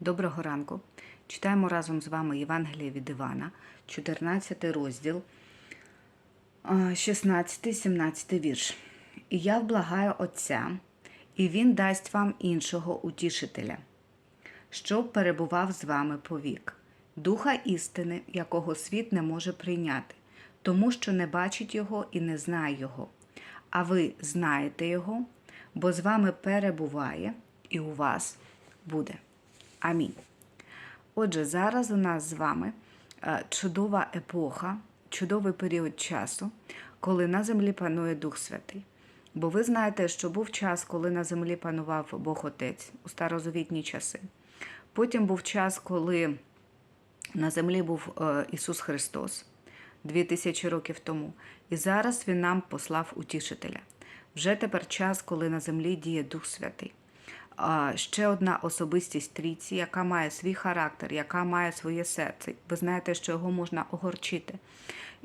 Доброго ранку. Читаємо разом з вами Євангеліє від Івана, 14 розділ, 16-17 вірш. І я вблагаю Отця, і Він дасть вам іншого утішителя, щоб перебував з вами повік, духа істини, якого світ не може прийняти, тому що не бачить його і не знає його. А ви знаєте його, бо з вами перебуває і у вас буде. Амінь. Отже, зараз у нас з вами е, чудова епоха, чудовий період часу, коли на землі панує Дух Святий. Бо ви знаєте, що був час, коли на землі панував Бог Отець у старозавітні часи. Потім був час, коли на землі був е, Ісус Христос дві тисячі років тому. І зараз Він нам послав утішителя. Вже тепер час, коли на землі діє Дух Святий. Ще одна особистість трійці, яка має свій характер, яка має своє серце. Ви знаєте, що його можна огорчити.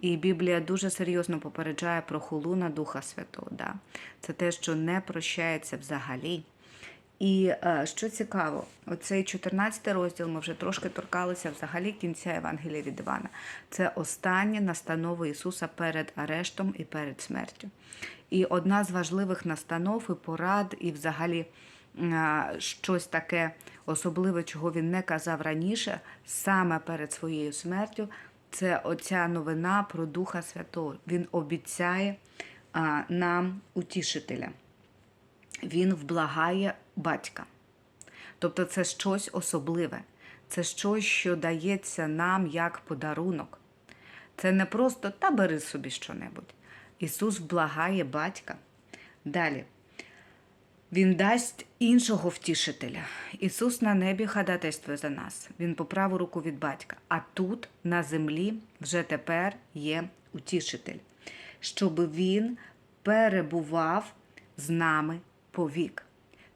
І Біблія дуже серйозно попереджає про хулу на Духа Святого. Да? Це те, що не прощається взагалі. І е, що цікаво, оцей 14 розділ ми вже трошки торкалися взагалі кінця Євангелія від Івана. Це останні настанови Ісуса перед арештом і перед смертю. І одна з важливих настанов і порад, і взагалі щось таке особливе, чого він не казав раніше, саме перед своєю смертю, це оця новина про Духа Святого. Він обіцяє е, нам утішителя він вблагає батька. Тобто це щось особливе, це щось, що дається нам як подарунок. Це не просто та бери собі що-небудь. Ісус вблагає батька. Далі. Він дасть іншого втішителя. Ісус на небі ходатайствує за нас. Він по праву руку від батька. А тут, на землі, вже тепер є утішитель, щоб він перебував з нами повік.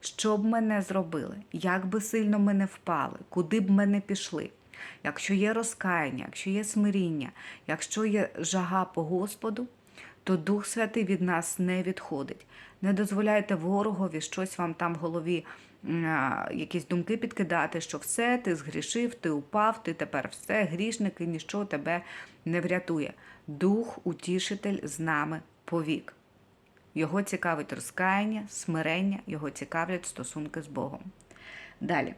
Що б ми не зробили, як би сильно ми не впали, куди б ми не пішли. Якщо є розкаяння, якщо є смиріння, якщо є жага по Господу, то Дух Святий від нас не відходить. Не дозволяйте ворогові щось вам там в голові, якісь думки підкидати, що все, ти згрішив, ти упав, ти тепер все, грішник і ніщо тебе не врятує. Дух, утішитель з нами повік. Його цікавить розкаяння, смирення, його цікавлять стосунки з Богом. Далі.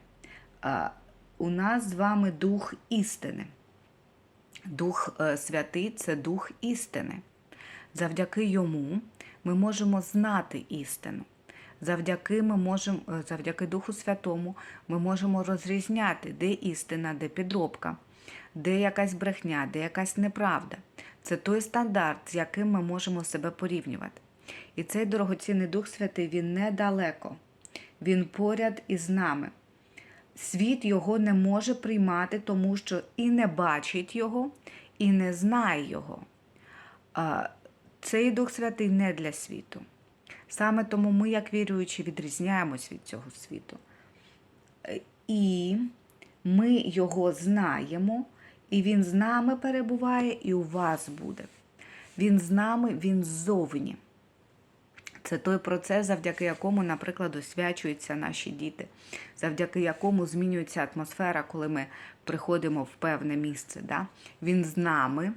У нас з вами дух істини. Дух е, Святий це дух істини. Завдяки йому ми можемо знати істину. Завдяки ми можемо, е, завдяки Духу Святому ми можемо розрізняти, де істина, де підробка, де якась брехня, де якась неправда. Це той стандарт, з яким ми можемо себе порівнювати. І цей дорогоцінний Дух Святий, він недалеко, він поряд із нами. Світ його не може приймати, тому що і не бачить його, і не знає його. Цей Дух Святий не для світу. Саме тому ми, як віруючі, відрізняємось від цього світу. І ми його знаємо, і він з нами перебуває, і у вас буде. Він з нами, він ззовні. Це той процес, завдяки якому, наприклад, освячуються наші діти, завдяки якому змінюється атмосфера, коли ми приходимо в певне місце. Да? Він з нами,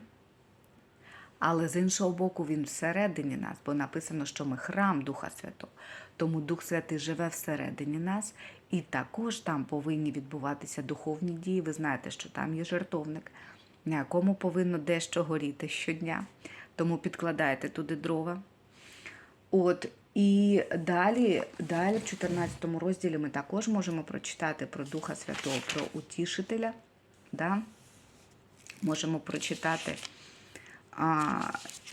але з іншого боку, він всередині нас, бо написано, що ми храм Духа Святого. Тому Дух Святий живе всередині нас, і також там повинні відбуватися духовні дії. Ви знаєте, що там є жертовник, на якому повинно дещо горіти щодня. Тому підкладайте туди дрова. От, і далі, далі, в 14 розділі, ми також можемо прочитати про Духа Святого, про утішителя. Да? Можемо прочитати,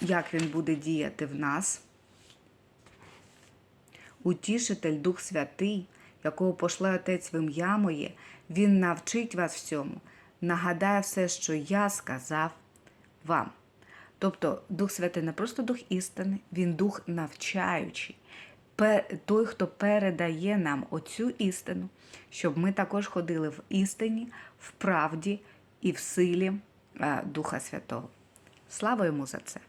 як він буде діяти в нас. Утішитель, Дух Святий, якого пошле Отець в ім'я моє, Він навчить вас всьому, нагадає все, що я сказав вам. Тобто Дух Святий не просто дух істини, він дух навчаючий, той, хто передає нам оцю істину, щоб ми також ходили в істині, в правді і в силі Духа Святого. Слава йому за це!